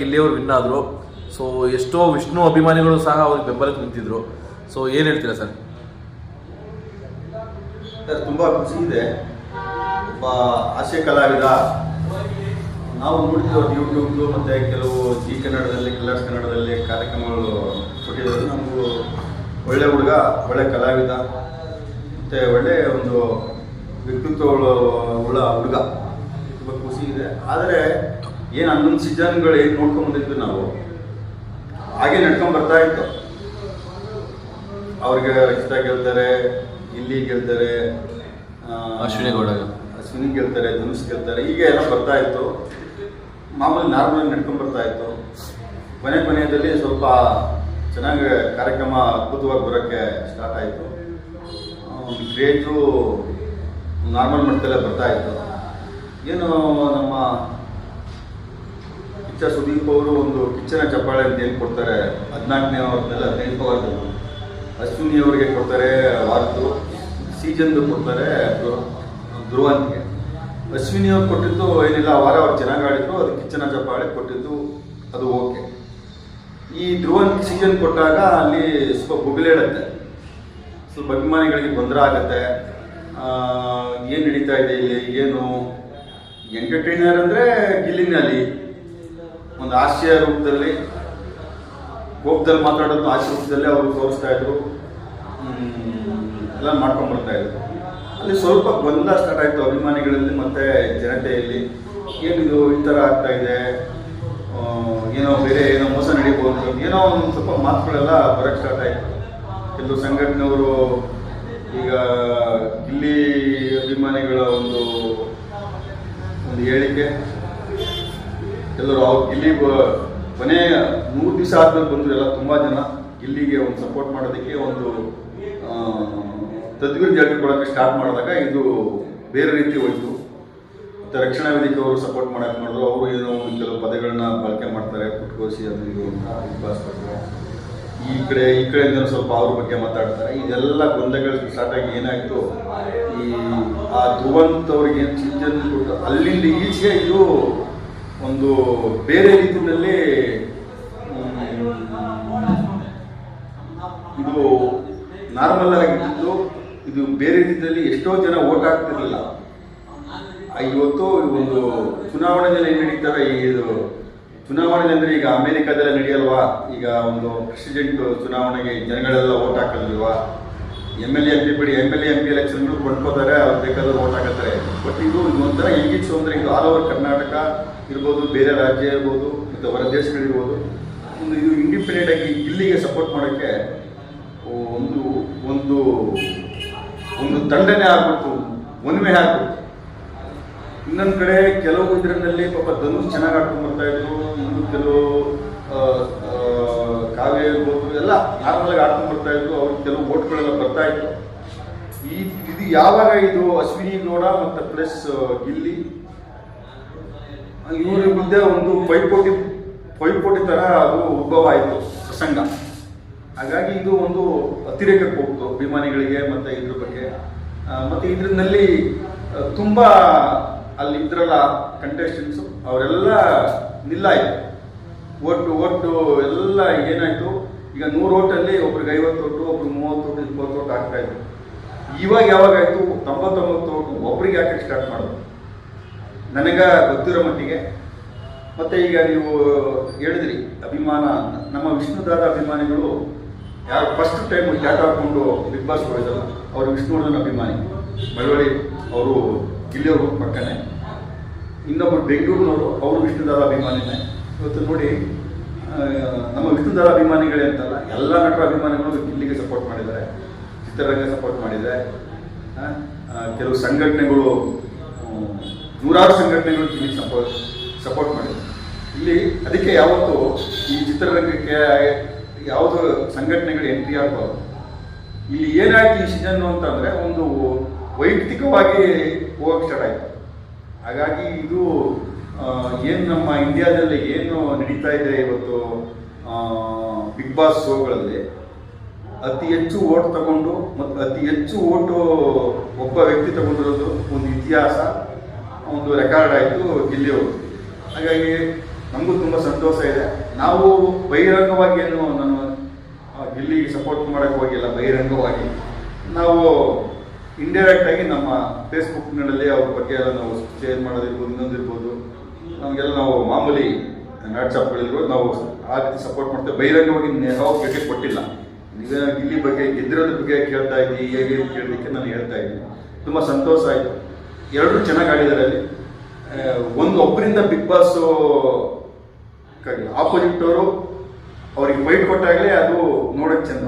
ಗಿಲ್ಲಿಯವರು win ಆದರು. So ಎಷ್ಟೋ ವಿಷ್ಣು ಅಭಿಮಾನಿಗಳು ಸಹ ಅವ್ರಿಗೆ ಬೆಂಬಲಕ್ಕೆ ನಿಂತಿದ್ರು. ಸೊ ಏನು ಹೇಳ್ತೀರಾ ಸರ್? ಸರ್, ತುಂಬ ಖುಷಿ ಇದೆ. ಒಬ್ಬ ಹಾಸ್ಯ ಕಲಾವಿದ. ನಾವು ನೋಡಿದ್ವಿ ಯೂಟ್ಯೂಬ್ದು ಮತ್ತು ಕೆಲವು ಜಿ ಕನ್ನಡದಲ್ಲಿ, ಕಲರ್ಸ್ ಕನ್ನಡದಲ್ಲಿ ಕಾರ್ಯಕ್ರಮಗಳು ಕೊಟ್ಟಿದ್ದಾರೆ ನಮಗೂ ಒಳ್ಳೆ ಹುಡುಗ, ಒಳ್ಳೆ ಕಲಾವಿದ, ಮತ್ತು ಒಳ್ಳೆ ಒಂದು ವ್ಯಕ್ತಿತ್ವ ಉಳ್ಳ ಹುಡುಗ. ತುಂಬ ಖುಷಿ ಇದೆ. ಆದರೆ ಏನು ಹನ್ನೊಂದು ಸೀಸನ್ಗಳು ಏನು ನೋಡ್ಕೊಂಬಂದಿದ್ವಿ ನಾವು ಹಾಗೆ ನಡ್ಕೊಂಡ್ ಬರ್ತಾ ಇತ್ತು. ಅವ್ರಿಗೆ ರಕ್ಷಿತಾ ಗೆಲ್ತಾರೆ ಇಲ್ಲಿ ಗೆಲ್ತಾರೆ ಅಶ್ವಿನಿ ಗೌಡ. ಅಶ್ವಿನಿ ಗೆಲ್ತಾರೆ ಧನುಷ್ ಗೆಲ್ತಾರೆ ಹೀಗೆ ಎಲ್ಲ ಬರ್ತಾ ಇತ್ತು. ಮಾಮೂಲಿ ನಾರ್ಮಲ್ ನಡ್ಕೊಂಡ್ ಬರ್ತಾ ಇತ್ತು. ಕೊನೆ ಕೊನೆಯಲ್ಲಿ ಸ್ವಲ್ಪ ಚೆನ್ನಾಗಿ ಕಾರ್ಯಕ್ರಮ ಅದ್ಭುತವಾಗಿ ಬರೋಕ್ಕೆ ಸ್ಟಾರ್ಟ್ ಆಯಿತು. ಕ್ರಿಯೇಟು ನಾರ್ಮಲ್ ಮಟ್ಟದಲ್ಲೇ ಬರ್ತಾ ಇತ್ತು. ಏನು ನಮ್ಮ ಕಿಚ್ಚ ಸುದೀಪ್ ಅವರು ಒಂದು ಕಿಚ್ಚನ ಚಪ್ಪಾಳೆ ಅಂತ ಏನು ಕೊಡ್ತಾರೆ. ಹದಿನಾಲ್ಕನೇ ವಾರದಲ್ಲಿ ಹದಿನೈದು ವಾರದಲ್ಲಿ ಅಶ್ವಿನಿ ಅವರಿಗೆ ಕೊಡ್ತಾರೆ ವಾರದ್ದು ಸೀಜನ್ದು ಕೊಡ್ತಾರೆ ಧ್ರುವಂತಿಗೆ. ಅಶ್ವಿನಿ ಅವ್ರು ಕೊಟ್ಟಿದ್ದು ಏನಿಲ್ಲ, ವಾರ ಅವ್ರು ಚೆನ್ನಾಗಿ ಆಡಿದ್ರು, ಅದು ಕಿಚ್ಚನ ಚಪ್ಪಾಳೆ ಕೊಟ್ಟಿದ್ದು, ಅದು ಓಕೆ. ಈ ಧ್ರುವನ್ ಸೀಜನ್ ಕೊಟ್ಟಾಗ ಅಲ್ಲಿ ಸ್ವಲ್ಪ ಬುಗುಲೇಳುತ್ತೆ ಸ್ವಲ್ಪ ಅಭಿಮಾನಿಗಳಿಗೆ ತೊಂದರೆ ಆಗುತ್ತೆ. ಏನು ನಡೀತಾ ಇದೆ ಇಲ್ಲಿ, ಏನು? ಎಂಟರ್ಟೈನರ್ ಅಂದರೆ ಗಿಲ್ಲಿನಲ್ಲಿ. ಒಂದು ಆಶಯ ರೂಪದಲ್ಲಿ ಕೋಪದಲ್ಲಿ ಮಾತಾಡೋದು ಆಶಯ ರೂಪದಲ್ಲಿ ಅವರು ತೋರಿಸ್ತಾ ಇದ್ರು. ಎಲ್ಲ ಮಾಡ್ಕೊಂಡು ಬರ್ತಾ ಇದ್ರು. ಅಲ್ಲಿ ಸ್ವಲ್ಪ ಗೊಂದಲ ಸ್ಟಾರ್ಟ್ ಆಯಿತು ಅಭಿಮಾನಿಗಳಲ್ಲಿ, ಮತ್ತೆ ಜನತೆಯಲ್ಲಿ. ಏನಿದು, ಈ ಥರ ಆಗ್ತಾ ಇದೆ. ಏನೋ ಬೇರೆ ಏನೋ ಮೋಸ ನಡೀಬೋದು ಏನೋ ಒಂದು ಸ್ವಲ್ಪ ಮಾತುಗಳೆಲ್ಲ ಬರಕ್ಕೆ ಸ್ಟಾರ್ಟ್ ಆಯಿತು. ಕೆಲವು ಸಂಘಟನೆಯವರು ಈಗ ಇಲ್ಲಿ ಅಭಿಮಾನಿಗಳ ಒಂದು ಒಂದು ಹೇಳಿಕೆ. ಎಲ್ಲರೂ ಅವ್ರು ಗಿಲ್ಲಿ ಬ- ಕೊನೆ ನೂರು ದಿವಸ ಆದ್ಮೇಲೆ ಬಂದರು ಎಲ್ಲ ತುಂಬ ಜನ. ಗಿಲ್ಲಿಗೆ ಒಂದು ಸಪೋರ್ಟ್ ಮಾಡೋದಕ್ಕೆ ಒಂದು ತದ್ವಿರ್ ಜಾತಿ ಕೊಡೋಕ್ಕೆ ಸ್ಟಾರ್ಟ್ ಮಾಡಿದಾಗ ಇದು ಬೇರೆ ರೀತಿ ಹೋಯಿತು. ಮತ್ತು ರಕ್ಷಣಾ ವೇದಿಕೆ ಅವರು ಸಪೋರ್ಟ್ ಮಾಡಕ್ಕೆ ಮಾಡಿದ್ರು. ಅವರು ಏನೋ ಒಂದು ಕೆಲವು ಪದಗಳನ್ನ ಬಳಕೆ ಮಾಡ್ತಾರೆ ಪುಟ್ಕೋಸಿ ಅದು ಇದು ಅಂತ ಬಗ್ಗೆ ಈ ಕಡೆ, ಈ ಕಡೆಯಿಂದ ಸ್ವಲ್ಪ ಅವ್ರ ಬಗ್ಗೆ ಮಾತಾಡ್ತಾರೆ. ಇದೆಲ್ಲ ಗೊಂದಲಗಳು ಸ್ಟಾರ್ಟ್ ಆಗಿ ಏನಾಯಿತು? ಈ, ಆ ಧ್ರುವಂತ್ ಅವ್ರಿಗೆ ಏನು ಸೀಸನ್ ಕೊಟ್ಟು ಅಲ್ಲಿಂದ ಈಚೆಗೆ ಇದು ಒಂದು ಬೇರೆ ರೀತಿಯಲ್ಲಿ ಇದು ನಾರ್ಮಲ್ ಆಗಿದ್ದು ಇದು ಬೇರೆ ರೀತಿಯಲ್ಲಿ ಎಷ್ಟೋ ಜನ ಓಟ್ ಆಗ್ತಿರಲಿಲ್ಲ ಇವತ್ತು ಒಂದು ಚುನಾವಣೆಯಲ್ಲಿ ಏನು ನಡೀತವೆ? ಇದು ಚುನಾವಣೆ ಅಂದರೆ ಈಗ ಅಮೆರಿಕಾದಲ್ಲೇ ನಡೆಯಲ್ವಾ? ಈಗ ಒಂದು ಪ್ರೆಸಿಡೆಂಟ್ ಚುನಾವಣೆಗೆ ಜನಗಳೆಲ್ಲ vote ಹಾಕಲ್ವಾ M L A M P ಬಿಡಿ M L A M P ಎಲೆಕ್ಷನ್ಗಳು ಕೊಂಡ್ಕೋತಾರೆ ಅವ್ರು ಬೇಕಾದ್ರೆ ಓಟ್ ಹಾಕತ್ತಾರೆ. ಬಟ್ ಇದು ಒಂಥರ ಹೆಂಗಿತ್ತು ಅಂದರೆ ಇದು ಆಲ್ ಓವರ್ ಕರ್ನಾಟಕ ಇರ್ಬೋದು, ಬೇರೆ ರಾಜ್ಯ ಇರ್ಬೋದು, ಮತ್ತು ಹೊರ ದೇಶಗಳಿರ್ಬೋದು ಒಂದು ಇದು ಇಂಡಿಪೆಂಡೆಂಟ್ ಆಗಿ ಇಲ್ಲಿಗೆ ಸಪೋರ್ಟ್ ಮಾಡೋಕ್ಕೆ ಒಂದು ಒಂದು ಒಂದು ದಂಡನೆ ಆಗ್ಬಿಡ್ತು, ಒನ್ಮೆ ಆಗ್ಬಿಡ್ತು. ಇನ್ನೊಂದು ಕಡೆ ಕೆಲವು ಇದರಲ್ಲಿ ಪಾಪ ಧನುಷ್ ಚೆನ್ನಾಗಿ ಆಡ್ಕೊಂಡು ಬರ್ತಾ ಇದ್ರು ಇನ್ನು ಕೆಲವು ಎಲ್ಲ ನಾರ್ಮಲ್ ಆಡ್ಕೊಂಡು ಬರ್ತಾ ಇದ್ರು ಅವ್ರ ಕೆಲವು ಓಟ್ಗಳೆಲ್ಲ ಬರ್ತಾ ಇತ್ತು. ಈ ಇದು ಯಾವಾಗ ಇದು ಅಶ್ವಿನಿ ಗೌಡ ಮತ್ತು ಪ್ಲಸ್ ಗಿಲ್ಲಿ ಇವ್ರ ಮಧ್ಯೆ ಒಂದು ಪೈಪೋಟಿ ಪೈಪೋಟಿ ತರ ಅದು ಉದ್ಭವ ಆಯಿತು ಪ್ರಸಂಗ. ಹಾಗಾಗಿ ಇದು ಒಂದು ಅತಿರೇಕಕ್ಕೆ ಹೋಗ್ತು ಅಭಿಮಾನಿಗಳಿಗೆ ಮತ್ತೆ ಇದ್ರ ಬಗ್ಗೆ. ಮತ್ತೆ ಇದ್ರಲ್ಲಿ ತುಂಬಾ ಅಲ್ಲಿ ಇದ್ರಲ್ಲ ಕಂಟೆಸ್ಟೆಂಟ್ಸ್ ಅವರೆಲ್ಲ ನಿಲ್ಲಾಯ್ತು. ಒಟ್ಟು ಒಟ್ಟು ಎಲ್ಲ ಏನಾಯ್ತು? ಈಗ ನೂರು ಓಟಲ್ಲಿ ಒಬ್ರಿಗೆ ಐವತ್ತು ಓಟು, ಒಬ್ರಿಗೆ ಮೂವತ್ತು ಓಟು, ಇಪ್ಪತ್ತು ಓಟು ಆಗ್ತಾ ಇದ್ರು ಇವಾಗ ಯಾವಾಗಾಯ್ತು ತೊಂಬತ್ತೊಂಬತ್ತು ಓಟು ಒಬ್ರಿಗೆ ಯಾಕೆ ಸ್ಟಾರ್ಟ್ ಮಾಡೋದು? ನನಗ ಗೊತ್ತಿರೋ ಮಟ್ಟಿಗೆ. ಮತ್ತೆ ಈಗ ನೀವು ಹೇಳಿದ್ರಿ, ಅಭಿಮಾನ ನಮ್ಮ ವಿಷ್ಣುದಾದ ಅಭಿಮಾನಿಗಳು ಯಾರು ಫಸ್ಟ್ ಟೈಮ್ ಕ್ಯಾಟ್ ಹಾಕೊಂಡು ಬಿಗ್ ಬಾಸ್ ಹೋಗಿದಲ್ಲ ಅವರು ವಿಷ್ಣುವರ್ಧನ್ ಅಭಿಮಾನಿ. ಮಳವಳ್ಳಿ ಅವರು ಇಲ್ಲಿಯವರು ಪಕ್ಕನೆ. ಇನ್ನೊಬ್ಬರು ಬೆಂಗಳೂರಿನವರು, ಅವರು ವಿಷ್ಣುದಾದ ಅಭಿಮಾನಿನೇ. ಇವತ್ತು ನೋಡಿ ನಮ್ಮ ವಿಷ್ಣುದಾದ ಅಭಿಮಾನಿಗಳೇ ಅಂತಲ್ಲ, ಎಲ್ಲ ನಟರ ಅಭಿಮಾನಿಗಳು ಇಲ್ಲಿಗೆ ಸಪೋರ್ಟ್ ಮಾಡಿದ್ದಾರೆ. ಚಿತ್ರರಂಗ ಸಪೋರ್ಟ್ ಮಾಡಿದೆ. ಕೆಲವು ಸಂಘಟನೆಗಳು ನೂರಾರು ಸಂಘಟನೆಗಳು ಇಲ್ಲಿ ಸಪೋರ್ಟ್ ಸಪೋರ್ಟ್ ಮಾಡಿದೆ. ಇಲ್ಲಿ ಅದಕ್ಕೆ ಯಾವತ್ತು ಈ ಚಿತ್ರರಂಗಕ್ಕೆ ಯಾವುದು ಸಂಘಟನೆಗಳು ಎಂಟ್ರಿ ಆಗಬಾರ್ದು. ಇಲ್ಲಿ ಏನಾಯ್ತು ಈ ಸೀಸನ್ ಅಂತಂದ್ರೆ ಒಂದು ವೈಯಕ್ತಿಕವಾಗಿ ಹೋಗಕ್ಕೆ ಸ್ಟಾರ್ಟ್ ಆಯ್ತು. ಹಾಗಾಗಿ ಇದು ಏನು ನಮ್ಮ ಇಂಡಿಯಾದಲ್ಲಿ ಏನು ನಡೀತಾ ಇದೆ ಇವತ್ತು ಬಿಗ್ ಬಾಸ್ ಶೋಗಳಲ್ಲಿ, ಅತಿ ಹೆಚ್ಚು ಓಟ್ ತಗೊಂಡು ಮತ್ತು ಅತಿ ಹೆಚ್ಚು ಓಟು ಒಬ್ಬ ವ್ಯಕ್ತಿ ತಗೊಂಡಿರೋದು ಒಂದು ಇತಿಹಾಸ, ಒಂದು ರೆಕಾರ್ಡ್ ಆಯಿತು ಇಲ್ಲಿಯವರು ಹಾಗಾಗಿ ನಮಗೂ ತುಂಬ ಸಂತೋಷ ಇದೆ. ನಾವು ಬಹಿರಂಗವಾಗಿ ಏನು ನಾನು ಇಲ್ಲಿಗೆ ಸಪೋರ್ಟ್ ಮಾಡೋಕ್ಕೆ ಹೋಗಿಲ್ಲ, ಬಹಿರಂಗವಾಗಿ. ನಾವು ಇಂಡೈರೆಕ್ಟಾಗಿ ನಮ್ಮ ಫೇಸ್ಬುಕ್ನಲ್ಲಿ ಅವ್ರ ಬಗ್ಗೆ ಎಲ್ಲ ನಾವು ಶೇರ್ ಮಾಡೋದಿರ್ಬೋದು, ಇನ್ನೊಂದಿರ್ಬೋದು. ನಮಗೆಲ್ಲ ನಾವು ಮಾಮೂಲಿ ವಾಟ್ಸಪ್ಗಳಿರ್ಬೋದು ನಾವು ಆ ರೀತಿ ಸಪೋರ್ಟ್ ಮಾಡ್ತೇವೆ. ಬಹಿರಂಗವಾಗಿ ಯಾವ ಕ್ರಿಕೆಟ್ ಕೊಟ್ಟಿಲ್ಲ. ಈಗ ಇಲ್ಲಿ ಬಗ್ಗೆ ಗೆದ್ದಿರೋದ್ರ ಬಗ್ಗೆ ಕೇಳ್ತಾ ಇದ್ದೀವಿ ಹೇಗೆ ಕೇಳಲಿಕ್ಕೆ ನಾನು ಹೇಳ್ತಾ ಇದ್ದೀನಿ ತುಂಬ ಸಂತೋಷ ಆಯಿತು. ಎರಡೂ ಚೆನ್ನಾಗಿ ಆಡಿದ್ದಾರೆ ಅಲ್ಲಿ. ಒಂದು ಒಬ್ಬರಿಂದ ಬಿಗ್ ಬಾಸು ಆಪೋಸಿಟ್ ಅವರು ಅವ್ರಿಗೆ ಫೈಟ್ ಕೊಟ್ಟಾಗಲೇ ಅದು ನೋಡೋಕ್ಕೆ ಚೆಂದ.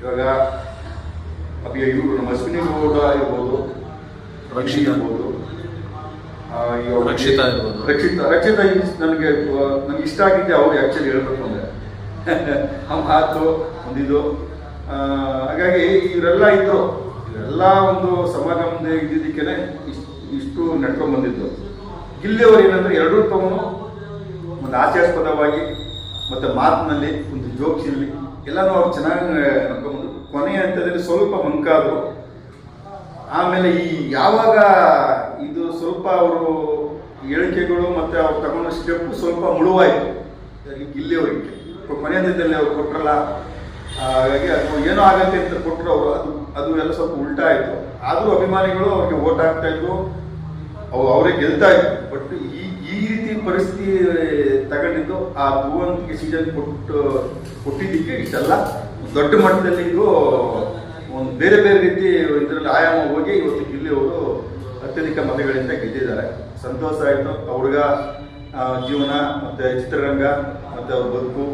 ಇವಾಗ ಅಭಿಯ ಇವರು ನಮ್ಮ ಅಶ್ವಿನಿ ಗೌಡ ಇರ್ಬೋದು ರಕ್ಷಿ ಇರ್ಬೋದು ರಕ್ಷಿತಾ ನನಗೆ ನನಗೆ ಇಷ್ಟ ಆಗಿದ್ದೆ ಅವ್ರು ಆ್ಯಕ್ಚುಲಿ ಹೇಳಬೇಕು ಅಂದ್ರೆ. ಆ ಮಾತು ಒಂದಿದು ಆ, ಹಾಗಾಗಿ ಇವರೆಲ್ಲ ಇದ್ರು. ಇವರೆಲ್ಲ ಒಂದು ಸಮಾಗಮದ ಇದ್ದಿದ್ದಕ್ಕೆ ಇಷ್ಟು ಇಷ್ಟು ನಡ್ಕೊಂಡ್ ಬಂದಿದ್ದು ಗಿಲ್ಲಿಯವರು ಏನಂದ್ರೆ ಎರಡೂ ತಗೊಂಡು ಒಂದು ಹಾಸ್ಯಾಸ್ಪದವಾಗಿ ಮತ್ತೆ ಮಾತಿನಲ್ಲಿ ಒಂದು ಜೋಕ್ಸಿನಲ್ಲಿ ಎಲ್ಲನೂ ಅವ್ರು ಚೆನ್ನಾಗಿ ನಡ್ಕೊಂಡ್ಬಂದ್ರು. ಕೊನೆಯ ಹಂತದಲ್ಲಿ ಸ್ವಲ್ಪ ಮಂಕಾದ್ರು. ಆಮೇಲೆ ಈ ಯಾವಾಗ ಸ್ವಲ್ಪ ಅವರು ಹೇಳಿಕೆಗಳು ಮತ್ತೆ ಅವ್ರು ತಗೊಂಡ ಸ್ಟೆಪ್ ಸ್ವಲ್ಪ ಮುಳುವಾಯಿತು. ಯಾರಿಗೆ ಕೊನೆಯ ದಿನದಲ್ಲಿ ಅವ್ರು ಕೊಟ್ಟರಲ್ಲ ಹಾಗಾಗಿ ಅದು ಏನೋ ಆಗತ್ತೆ ಅಂತ ಕೊಟ್ಟರು ಅವರು, ಅದು ಅದು ಎಲ್ಲ ಸ್ವಲ್ಪ ಉಲ್ಟಾ ಆಯಿತು. ಆದರೂ ಅಭಿಮಾನಿಗಳು ಅವ್ರಿಗೆ ಓಟ್ ಹಾಕ್ತಾ ಇದ್ರು. ಅವು ಅವರೇ ಗೆಲ್ತಾ ಬಟ್ ಈ ಈ ರೀತಿ ಪರಿಸ್ಥಿತಿ ತಗೊಂಡಿದ್ದು ಆ ಭೂವಂತಿಗೆ ಸೀಸನ್ ಕೊಟ್ಟು, ಕೊಟ್ಟಿದ್ದಕ್ಕೆ ಇಷ್ಟೆಲ್ಲ. ದೊಡ್ಡ ಮಟ್ಟದಲ್ಲಿ ಇದು ಒಂದು ಬೇರೆ ಬೇರೆ ರೀತಿ ಇದರಲ್ಲಿ ಆಯಾಮ ಹೋಗಿ ಇವತ್ತು ಇಲ್ಲಿ ಅವರು ಅತ್ಯಧಿಕ ಮತಗಳಿಂದ ಗೆದ್ದಿದ್ದಾರೆ. ಸಂತೋಷ ಆಯಿತು. ಅವ್ರಿಗ ಜೀವನ, ಮತ್ತು ಚಿತ್ರರಂಗ, ಮತ್ತು ಅವ್ರ ಬದುಕು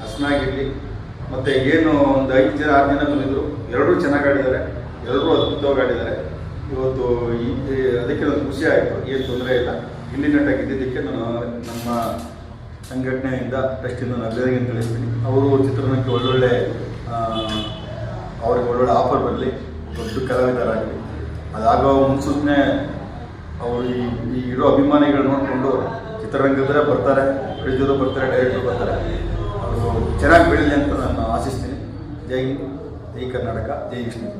ಹಸನಾಗಿರಲಿ ಮತ್ತು ಏನು ಒಂದು ಐದು ಜನ, ಆರು ಜನ ಬಂದಿದ್ರು. ಎರಡೂ ಚೆನ್ನಾಗಿ ಆಡಿದ್ದಾರೆ. ಎಲ್ಲರೂ ಅದ್ಭುತವಾಗಿ ಆಡಿದ್ದಾರೆ. ಇವತ್ತು ಅದಕ್ಕೆ ಒಂದು ಖುಷಿ ಆಯಿತು. ಏನು ತೊಂದರೆ ಇಲ್ಲ. ಇಲ್ಲಿ ನಟ ಗೆದ್ದಿದ್ದಕ್ಕೆ ನಾನು ನಮ್ಮ ಸಂಘಟನೆಯಿಂದ ಟ್ರಸ್ಟಿಂದ ನಾನು ಅಭಿನಂದನೆ ತಿಳಿಸ್ತೀನಿ. ಅವರು ಚಿತ್ರರಂಗಕ್ಕೆ ಒಳ್ಳೊಳ್ಳೆ ಅವ್ರಿಗೆ ಒಳ್ಳೊಳ್ಳೆ ಆಫರ್ ಬರಲಿ. ದೊಡ್ಡ ಕಲಾವಿದರಾಗಲಿ. ಅದಾಗೋ ಮುನ್ಸೂಚನೆ ಅವರು ಈ ಈ ಇರೋ ಅಭಿಮಾನಿಗಳು ನೋಡಿಕೊಂಡು ಚಿತ್ರರಂಗದಲ್ಲೇ ಬರ್ತಾರೆ ಪ್ರೊಡ್ಯೂಸರು ಬರ್ತಾರೆ, ಡೈರೆಕ್ಟ್ರು ಬರ್ತಾರೆ. ಅವರು ಚೆನ್ನಾಗಿ ಬೆಳೀಲಿ ಅಂತ ನಾನು ಆಶಿಸ್ತೀನಿ. ಜೈ ಜೈ ಕರ್ನಾಟಕ, ಜೈ ವಿಷ್ಣು